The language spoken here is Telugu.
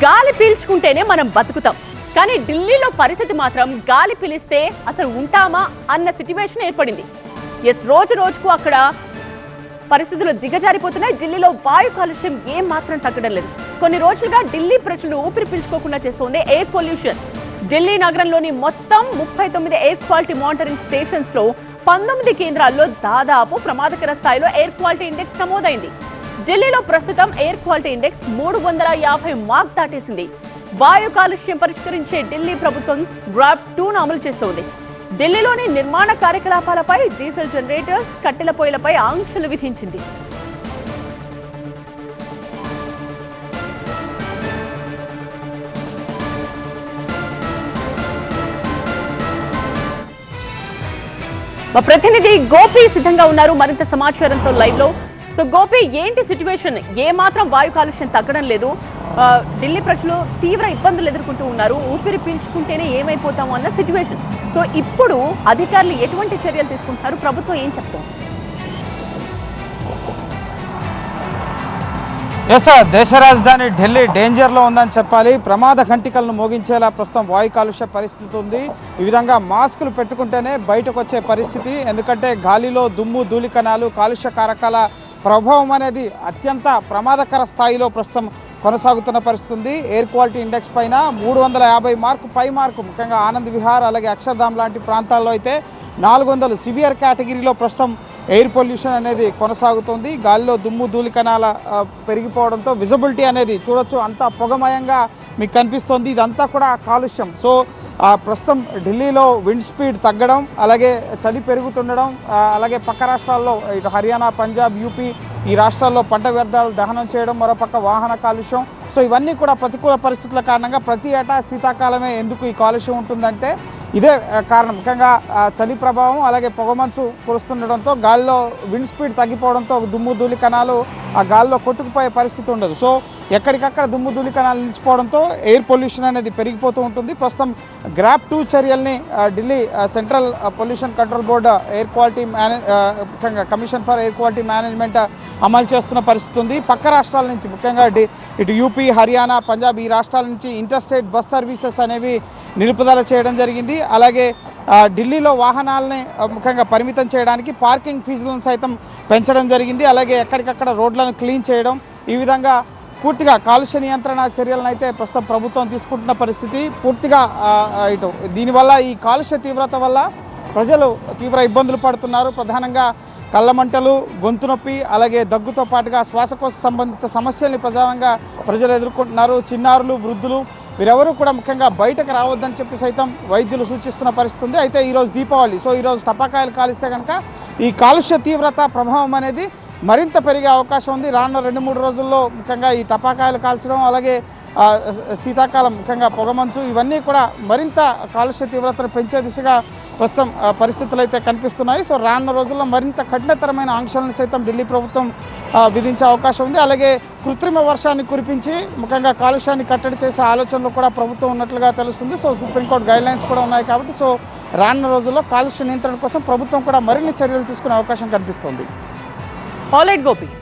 గాలి పీల్చుకుంటేనే మనం బతుకుతాం. కానీ ఢిల్లీలో పరిస్థితి మాత్రం గాలి పీలిస్తే అసలు ఉంటామా అన్న సిచ్యువేషన్ ఏర్పడింది. ఎస్ రోజు రోజుకు అక్కడ పరిస్థితులు దిగజారిపోతున్నాయి. ఢిల్లీలో వాయు కాలుష్యం ఏం మాత్రం తగ్గడం లేదు. కొన్ని రోజులుగా ఢిల్లీ ప్రజలు ఊపిరి పీల్చుకోకుండా చేస్తోంది ఎయిర్ పొల్యూషన్. ఢిల్లీ నగరంలోని మొత్తం ముప్పై తొమ్మిది ఎయిర్ క్వాలిటీ మానిటరింగ్ స్టేషన్స్లో పంతొమ్మిది కేంద్రాల్లో దాదాపు ప్రమాదకర స్థాయిలో ఎయిర్ క్వాలిటీ ఇండెక్స్ నమోదైంది. ఢిల్లీలో ప్రస్తుతం ఎయిర్ క్వాలిటీ ఇండెక్స్ మూడు వందల యాభై మార్క్ దాటేసింది. వాయు కాలుష్యం పరిష్కరించే ఢిల్లీ ప్రభుత్వం గ్రాప్ టూను అమలు చేస్తోంది. ఢిల్లీలోని నిర్మాణ కార్యకలాపాలపై డీజిల్ జనరేటర్స్ కట్టెల పొయ్యిలపై ఆంక్షలు విధించింది. మా ప్రతినిధి గోపి సిద్ధంగా ఉన్నారు. మరింత సమాచారంతో లైవ్లో సో గోపి ఏంటి సిచ్యువేషన్ ఏ మాత్రం వాయు కాలుష్యం తగ్గడం లేదు. ఢిల్లీ ప్రజలు తీవ్ర ఇబ్బందులు ఎదుర్కొంటూ ఉన్నారు. ఊపిరి పీల్చుకుంటేనే ఏమైపోతాము అన్న సిచ్యువేషన్ సో ఇప్పుడు అధికారులు ఎటువంటి చర్యలు తీసుకుంటున్నారు? ప్రభుత్వం ఏం చెప్తాం ఎస్ సార్ దేశ రాజధాని ఢిల్లీ డేంజర్లో ఉందని చెప్పాలి. ప్రమాద కంటికలను మోగించేలా ప్రస్తుతం వాయు కాలుష్య పరిస్థితి ఉంది. ఈ విధంగా మాస్కులు పెట్టుకుంటేనే బయటకు వచ్చే పరిస్థితి. ఎందుకంటే గాలిలో దుమ్ము ధూళికణాలు కాలుష్య కారకాల ప్రభావం అనేది అత్యంత ప్రమాదకర స్థాయిలో ప్రస్తుతం కొనసాగుతున్న పరిస్థితి ఉంది. ఎయిర్ క్వాలిటీ ఇండెక్స్ పైన మూడు వందల యాభై మార్కు పై మార్కు ముఖ్యంగా ఆనంద్ విహార్ అలాగే అక్షర్ధామ్ లాంటి ప్రాంతాల్లో అయితే నాలుగు వందలు సివియర్ కేటగిరీలో ప్రస్తుతం ఎయిర్ పొల్యూషన్ అనేది కొనసాగుతుంది. గాలిలో దుమ్ము ధూళికణాల పెరిగిపోవడంతో విజిబిలిటీ అనేది చూడొచ్చు. అంత పొగమయంగా మీకు కనిపిస్తుంది. ఇదంతా కూడా కాలుష్యం. సో ప్రస్తుతం ఢిల్లీలో విండ్ స్పీడ్ తగ్గడం అలాగే చలి పెరుగుతుండడం అలాగే పక్క రాష్ట్రాల్లో ఇటు హర్యానా పంజాబ్ యూపీ ఈ రాష్ట్రాల్లో పంట వ్యర్థాలు దహనం చేయడం మరోపక్క వాహన కాలుష్యం. సో ఇవన్నీ కూడా ప్రతికూల పరిస్థితుల కారణంగా ప్రతి ఏటా శీతాకాలమే ఎందుకు ఈ కాలుష్యం ఉంటుందంటే ఇదే కారణం. ముఖ్యంగా చలి ప్రభావం అలాగే పొగమంచు కురుస్తుండడంతో గాలిలో విండ్ స్పీడ్ తగ్గిపోవడంతో దుమ్ము ధూళి కణాలు ఆ గాలిలో కొట్టుకుపోయే పరిస్థితి ఉండదు. సో ఎక్కడికక్కడ దుమ్ము ధూళికణాలు నిలిచిపోవడంతో ఎయిర్ పొల్యూషన్ అనేది పెరిగిపోతూ ఉంటుంది. ప్రస్తుతం గ్రాప్ టూ చర్యల్ని Delhi central pollution control board air quality manage ముఖ్యంగా commission for air quality management అమలు చేస్తున్న పరిస్థితి ఉంది. పక్క రాష్ట్రాల నుంచి ముఖ్యంగా ఇటు యూపీ హర్యానా పంజాబ్ ఈ రాష్ట్రాల నుంచి ఇంటర్ స్టేట్ బస్ సర్వీసెస్ అనేవి నిలుపుదల చేయడం జరిగింది. అలాగే ఢిల్లీలో వాహనాలని ముఖ్యంగా పరిమితం చేయడానికి పార్కింగ్ ఫీజులను సైతం పెంచడం జరిగింది. అలాగే ఎక్కడికక్కడ రోడ్లను క్లీన్ చేయడం. ఈ విధంగా పూర్తిగా కాలుష్య నియంత్రణ చర్యలను అయితే ప్రస్తుతం ప్రభుత్వం తీసుకుంటున్న పరిస్థితి. పూర్తిగా ఇటు దీనివల్ల ఈ కాలుష్య తీవ్రత వల్ల ప్రజలు తీవ్ర ఇబ్బందులు పడుతున్నారు. ప్రధానంగా కళ్ళమంటలు గొంతు నొప్పి అలాగే దగ్గుతో పాటుగా శ్వాసకోశ సంబంధిత సమస్యల్ని ప్రధానంగా ప్రజలు ఎదుర్కొంటున్నారు. చిన్నారులు వృద్ధులు వీరెవరూ కూడా ముఖ్యంగా బయటకు రావద్దని చెప్పి సైతం వైద్యులు సూచిస్తున్న పరిస్థితి ఉంది. అయితే ఈరోజు దీపావళి సో ఈరోజు టపాకాయలు కాలిస్తే కనుక ఈ కాలుష్య తీవ్రత ప్రభావం అనేది మరింత పెరిగే అవకాశం ఉంది. రానున్న రెండు మూడు రోజుల్లో ముఖ్యంగా ఈ టపాకాయలు కాల్చడం అలాగే శీతాకాలం ముఖ్యంగా పొగమంచు ఇవన్నీ కూడా మరింత కాలుష్య తీవ్రతను పెంచే దిశగా ప్రస్తుతం పరిస్థితులు అయితే కనిపిస్తున్నాయి. సో రానున్న రోజుల్లో మరింత కఠినతరమైన ఆంక్షలను సైతం ఢిల్లీ ప్రభుత్వం విధించే అవకాశం ఉంది. అలాగే కృత్రిమ వర్షాన్ని కురిపించి ముఖ్యంగా కాలుష్యాన్ని కట్టడి చేసే ఆలోచనలు కూడా ప్రభుత్వం ఉన్నట్లుగా తెలుస్తుంది. సో సుప్రీంకోర్టు గైడ్ లైన్స్ కూడా ఉన్నాయి కాబట్టి సో రానున్న రోజుల్లో కాలుష్య నియంత్రణ కోసం ప్రభుత్వం కూడా మరిన్ని చర్యలు తీసుకునే అవకాశం కనిపిస్తుంది. All right, Gopi.